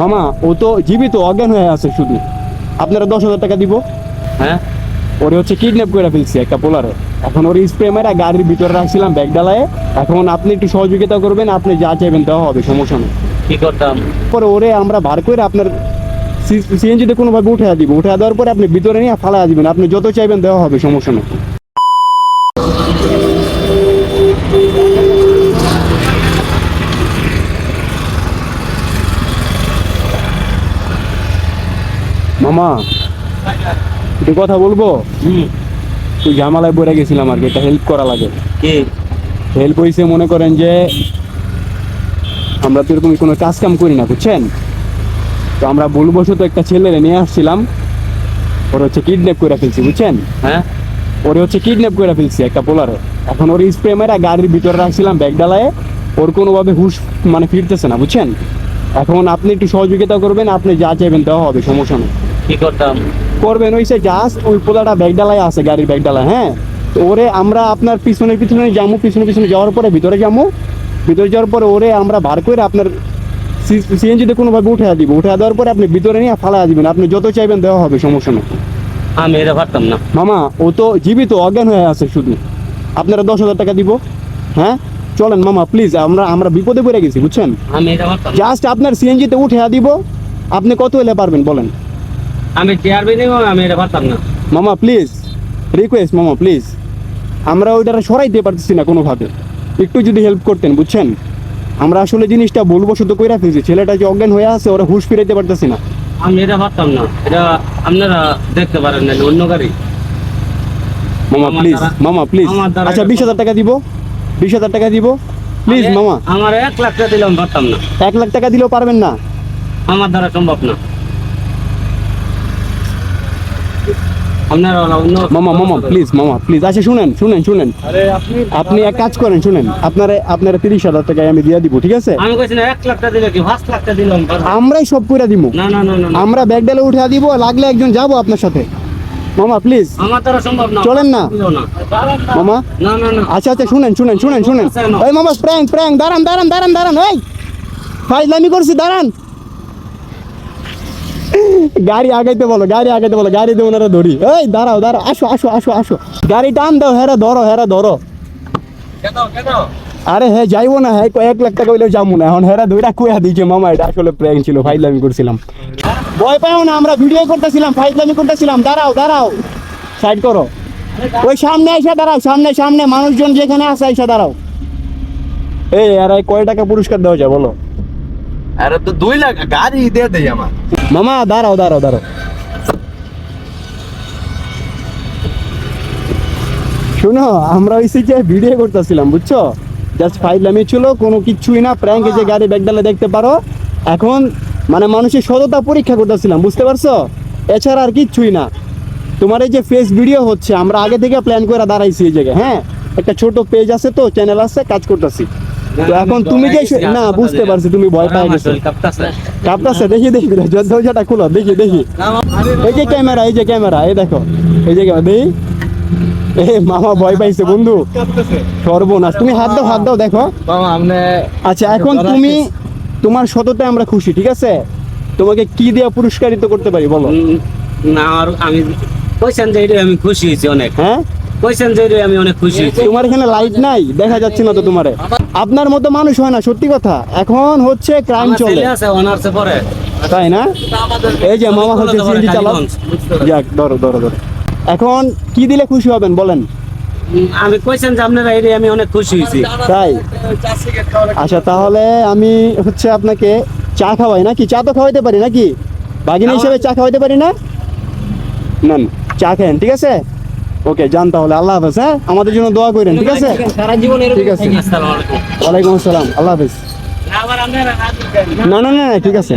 মামা ও তো জীবিত অজ্ঞান হয়ে আছে শুধু। আপনারা দশ হাজার টাকা দিব। হ্যাঁ? ওরে হচ্ছে কিডন্যাপ করে ফেলছি একটা পোলারে। এখন ওর স্প্রে মেরা গাড়ির ভিতরে রাখছিলাম ব্যাগ ডালায় এখন আপনি একটু সহযোগিতা করবেন আপনি যা চাইবেন দেওয়া হবে সমস্যা নেই। কি করতাম? পরে ওরে আমরা বার করে আপনার সিএনজিতে কোনোভাবে উঠে দিব। উঠে দেওয়ার পরে আপনি ভিতরে নিয়ে ফালা দিবেন। আপনি যত চাইবেন দেওয়া হবে সমস্যা নেই। মামা একটু কথা বলব? তুই ঝামেলায় পড়ে গেছিলাম আর কি এটা হেল্প করা লাগে। কি? হেল্প হয়েছে মনে করেন যে আমরা তো এরকম কোনো কাজ কাম করি না বুঝছেন? তো আমরা ভুলবশত একটা ছেলেরে নিয়ে আসছিলাম ওর হচ্ছে কিডন্যাপ করে ফেলছি বুঝছেন? হ্যাঁ। ওরে হচ্ছে কিডন্যাপ করে ফেলছি একটা পোলারে এখন ওর স্প্রে মেরা গাড়ির ভিতরে রাখছিলাম ব্যাগ ডালায় ওর কোনোভাবে হুশ মানে ফিরতেছে না বুঝছেন? এখন আপনি একটু সহযোগিতা করবেন আপনি যা চাইবেন দেওয়া হবে সমস্যা নেই। কি করতাম? করবেন ওইসে জাস্ট ওই পোলাটা ব্যাগ ডালায় আছে গাড়ির ব্যাগ ডালায় হ্যাঁ? তো ওরে আমরা আপনার পিছনে পিছনে যাব পিছনে পিছনে যাওয়ার পরে ভিতরে যাব ভিতরে যাওয়ার পরে ওরে আমরা বার করে আপনার সিএনজিতে কোনোভাবে উঠে দিব। উঠে দেওয়ার পরে আপনি ভিতরে নিয়ে ফালা দিবেন। আপনি যত চাইবেন দেওয়া হবে সমস্যা নেই। আমি এটা পারতাম না। মামা ও তো জীবিত অজ্ঞান হয়ে আছে শুধু। আপনারা দশ হাজার টাকা দিব হ্যাঁ? চলেন মামা প্লিজ আমরা আমরা বিপদে পড়ে গেছি বুঝছেন? আমি। জাস্ট আপনার সিএনজিতে উঠে দিব। আপনি কত হলে পারবেন বলেন। আমি চেয়ার বিনিং আমি এটা পারতাম না। মামা প্লিজ রিকোয়েস্ট মামা প্লিজ আমরা ওইটা সরাইতে পারতেছি না কোনোভাবে। একটু যদি হেল্প করতেন বুঝছেন? আমরা আসলে জিনিসটা ভুলবশত কইরা ফেলছি। ছেলেটা যে অজ্ঞান হয়ে আছে ওরা হুশ ফিরাইতে পারতেছি না। আমি এটা পারতাম না। এটা আপনারা দেখতে পারেন না অন্য গাড়ি। মামা প্লিজ মামা প্লিজ আচ্ছা বিশ হাজার টাকা দিব। বিশ হাজার টাকা দিব। প্লিজ মামা। আমার এক লাখ টাকা দিলাম পারতাম না। এক লাখ টাকা দিলেও পারবেন না। আমার দ্বারা সম্ভব না। আপনারা অন্য মামা মামা প্লিজ মামা প্লিজ আচ্ছা শুনেন শুনেন শুনেন। আপনি এক কাজ করেন শুনেন। আপনারা আপনারা তিরিশ হাজার টাকায় আমি দিয়ে দিব ঠিক আছে? আমি কইছি না এক লাখ টাকা দিলে কি? পাঁচ লাখ টাকা দিলাম আমরাই সব করে দিব না না না না না। আমরা ব্যাগ ডালে উঠে দিব লাগলে একজন যাব আপনার সাথে। মামা প্লিজ আমার দ্বারা সম্ভব না চলেন না। মামা। না না না। আচ্ছা আচ্ছা শুনেন শুনেন শুনেন শুনেন। ওই মামা প্র্যাঙ্ক প্র্যাঙ্ক দাঁড়ান দাঁড়ান দাঁড়ান দাঁড়ান ওই ফাইজলামি করছি দাঁড়ান। গাড়ি আগাইতে বলো গাড়ি আগাইতে বলো গাড়ি দিয়ে ওনারা ধরি। এই দাঁড়াও দাঁড়াও আসো আসো আসো আসো। গাড়ি টান দাও হেরা ধরো হেরা ধরো। আরে হ্যাঁ যাইবো না হ্যাঁ এক লাখ টাকা হইলেও যাব না। এখন হেরা দুইটা কুয়া দিয়েছে মামা এটা আসলে প্র্যাঙ্ক ছিল ফাইজলামি করছিলাম। ভয় পাও না আমরা ভিডিও করতেছিলাম ফাইজলামি করতেছিলাম। দাঁড়াও দাঁড়াও। সাইড করো। ওই সামনে এসে দাঁড়াও সামনে সামনে মানুষজন যেখানে আছে এসে দাঁড়াও। এই আর কয় টাকা পুরস্কার দেওয়া যায় বলো? আরে তো দুই লাখ গাড়ি দিয়ে দেই আমার। মামা দাঁড়াও দাঁড়াও দাঁড়াও। শুনো আমরা ওই যে ভিডিও করতেছিলাম বুঝছ? জাস্ট ছিল কোনো কিছুই না প্র্যাঙ্কে যে গাড়ি ব্যাগডালে দেখতে পারো এখন মানে মানুষের সততা পরীক্ষা করতেছিলাম বুঝতে পারছ? এছাড়া আর কিচ্ছুই না। তোমার এই যে ফেস ভিডিও হচ্ছে আমরা আগে থেকে প্ল্যান করে দাঁড়াইছি এই জায়গায় হ্যাঁ? একটা ছোট পেজ আছে তো চ্যানেল আছে কাজ করতেছি। তো এখন তুমি যে না বুঝতে পারছি তুমি ভয় পাই গেছো দেখি দেখি দরজাটা খুলো দেখি দেখি। এই যে ক্যামেরা এই যে ক্যামেরা এই দেখো এই যে দেখি এ মামা ভয় পাইছে বন্ধু। সর্বনাশ। তুমি হাত দাও হাত দাও দেখো। আচ্ছা এখন তুমি তোমার সততে আমরা খুশি ঠিক আছে? তোমাকে কি দিয়ে পুরস্কারিত করতে পারি বলো? না আর আমি কইছেন যে আমি খুশি হয়েছি অনেক। হ্যাঁ? কইছেন যে আমি অনেক খুশি। তোমার এখানে লাইট নাই দেখা যাচ্ছে না তো তোমারে। আপনার মতো মানুষ হয় না সত্যি কথা। এখন হচ্ছে ক্রাইম চলে। আছে অনার্সে পড়ে। তাই না? এই যে মামা হচ্ছে সিএনজি চালাও যাক ধরো ধরো ধরো। এখন কি দিলে খুশি হবেন বলেন? আমি কইছেন যে আপনারা আমি অনেক খুশি তাই। আচ্ছা তাহলে আমি হচ্ছে আপনাকে চা খাওয়াই নাকি? চা তো খাওয়াইতে পারি নাকি? বাগিনী হিসেবে চা খাওয়াইতে পারি না? নেন চা খেন ঠিক আছে? ওকে যান তাহলে আল্লাহ হাফেজ হ্যাঁ আমাদের জন্য দোয়া করেন ঠিক আছে সারা জীবন ঠিক আছে। আসসালামু আলাইকুম ওয়ালাইকুম আসসালাম আল্লাহ হাফেজ। না না না ঠিক আছে।